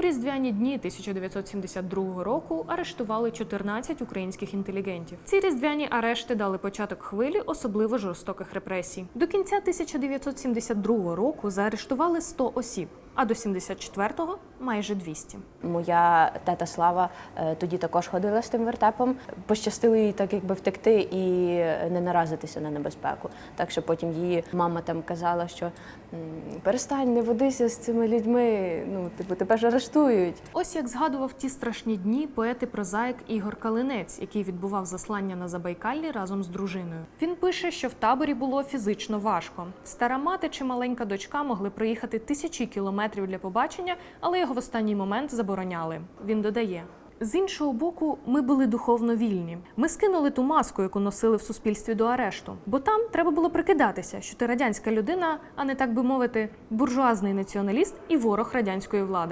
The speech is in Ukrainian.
Різдвяні дні 1972 року арештували 14 українських інтелігентів. Ці різдвяні арешти дали початок хвилі особливо жорстоких репресій. До кінця 1972 року заарештували 100 осіб, а до 74-го – майже 200. Моя тета Слава е, тоді також ходила з тим вертепом. Пощастило їй так, якби втекти і не наразитися на небезпеку. Так що потім її мама там казала, що перестань, не водися з цими людьми. Ну, типу, тебе ж арештують. Ось як згадував ті страшні дні поет і прозаїк Ігор Калинець, який відбував заслання на Забайкаллі разом з дружиною. Він пише, що в таборі було фізично важко. Стара мати чи маленька дочка могли проїхати тисячі кілометрів для побачення, але його в останній момент забороняли. Він додає. З іншого боку, ми були духовно вільні. Ми скинули ту маску, яку носили в суспільстві до арешту. Бо там треба було прикидатися, що ти радянська людина, а не так би мовити, буржуазний націоналіст і ворог радянської влади.